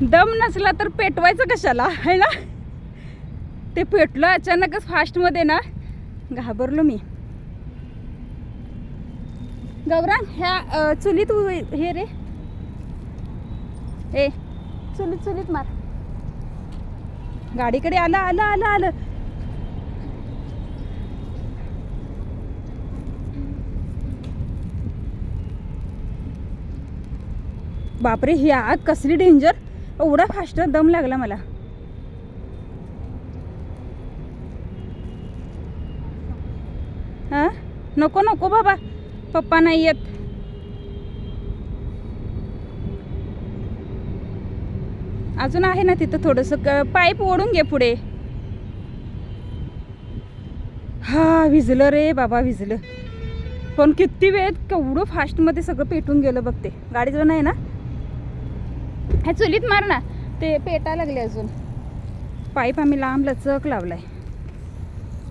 दम नसला तर पेटवायचं कशाला? आहे ना? ते पेटलं अचानकच फास्टमध्ये ना घाबरलो मी. गौरांग ह्या चुलीत हे रे. ए चुलीत चुलीत मार. गाडीकडे आलं आलं आलं आलं. बापरे ही आग कसली डेंजर एवढा फास्ट दम लागला मला. हां? नको नको बाबा. पप्पा नाही येत. अजून आहे ना तिथं थोडंसं क पाईप ओढून घे पुढे. हा विजलं रे बाबा विजलं. पण किती वेळ केवढं फास्टमध्ये सगळं पेटून गेलं बघ ते. गाडीचं नाही ना? ह्या चुलीत मार ना ते पेटा लागले अजून. पाईप आम्ही लांब लचक लावलाय.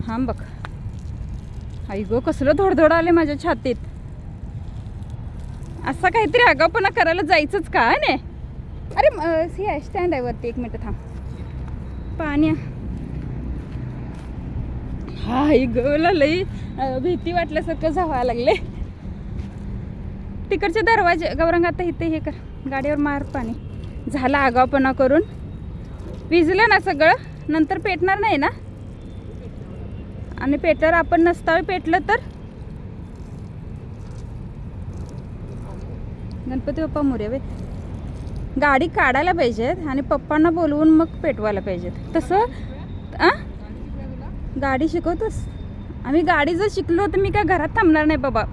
हां बघ. आई गो कसलं धोडधोड आले माझ्या छातीत. असा काहीतरी आगावपणा करायला जायचंच का नाही अरे हे आहे स्टँड आहे वरती. एक मिनटं थांब. पाणी हा आई गोला लई भीती वाटल्यासारखं जावं लागले. तिकडचे दरवाजे गौरंग आता इथे हे कर. गाडीवर मार पाणी. झाला आगावपणा करून. विजलं ना सगळं. नंतर पेटणार नाही ना? आणि पेटल्यावर आपण नसतावे पेटलं तर? गणपती बाप्पा मोरे वे गाडी काढायला पाहिजेत आणि पप्पांना बोलवून मग पेटवायला पाहिजेत. तसं आ? गाडी शिकवतोस? आम्ही गाडी जर शिकलो तर मी काय घरात थांबणार नाही बाबा.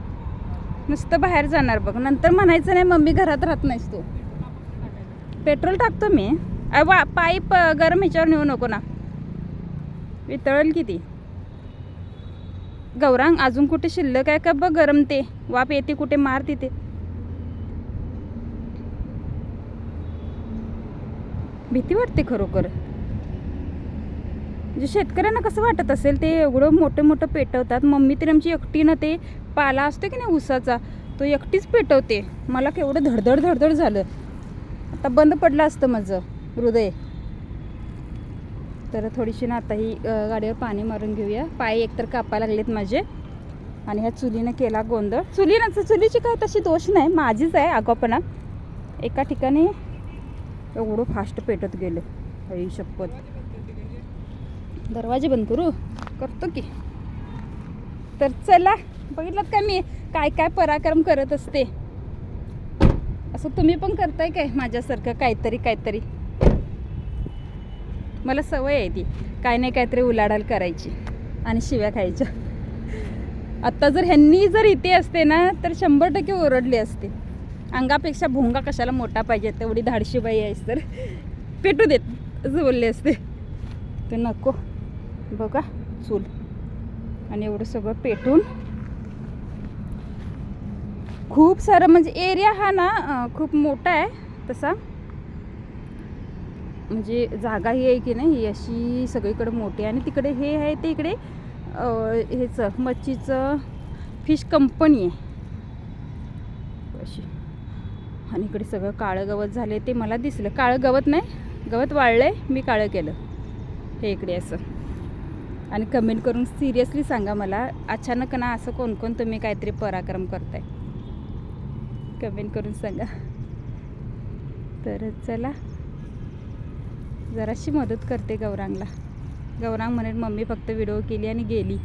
नुसतं बाहेर जाणार बघ. नंतर म्हणायचं नाही मम्मी घरात राहत नाहीस तू. पेट्रोल टाकतो मी. वा पाईप गरम ह्याच्यावर नेऊ नको ना. वितळेल किती? गौरांग अजून कुठे शिल्लक आहे का बघ गरम ते? वाप येते कुठे मार तिथे. भीती वाटते खरोखर. म्हणजे शेतकऱ्यांना कसं वाटत असेल ते एवढं मोठं मोठं पेटवतात. मम्मी तरी आमची एकटीनं ते. पाला असतो की नाही ऊसाचा? तो एकटीच पेटवते. मला केवढं धडधड धडधड झालं. आता बंद पडलं असतं माझं हृदय. तर थोडीशी ना आता ही गाडीवर पाणी मारून घेऊया. पाय एकतर कापायला लागलेत माझे. आणि ह्या चुलीनं केला गोंधळ. चुलीनं चुलीची काय तशी दोष नाही माझीच आहे आगापणा. एका ठिकाणी एवढं फास्ट पेटत गेलं. हळी शपथ. दरवाजे बंद करू? करतो की. तर चला बघितलं का मी? काय काय पराक्रम करत असते. असं तुम्ही पण करताय काय? माझ्यासारखं काहीतरी काहीतरी. मला सवय आहे ती. काय नाही काहीतरी उलाढाल करायची आणि शिव्या खायच्या. आत्ता जर ह्यांनी जर इथे असते ना तर शंभर टक्के ओरडली असते. अंगापेक्षा भोंगा कशाला मोठा पाहिजे? तेवढी धाडशी बाई आहेस तर. पेटू देत असं बोलले असते. ते नको. बघा चूल. आणि एवढं सगळं पेटून खूप सारं म्हणजे एरिया हा ना खूप मोठा आहे तसा. म्हणजे जागा ही आहे की नाही ही अशी सगळीकडे मोठी आणि तिकडे हे आहे ते इकडे ह्याचं मच्छीचं फिश कंपनी आहे. अशी. आणि इकडे सगळं काळं गवत झाले ते मला दिसलं. काळं गवत नाही गवत वाळलं आहे मी काळं केलं. हे इकडे असं. आणि कमेंट करून सिरियसली सांगा मला अचानक ना असं कोणकोण तुम्ही काहीतरी पराक्रम करताय. कमेंट करून सांगा. तर चला. जराशी मदत करते गौरांगला. गौरांग म्हणेल मम्मी फक्त व्हिडिओ केली आणि गेली.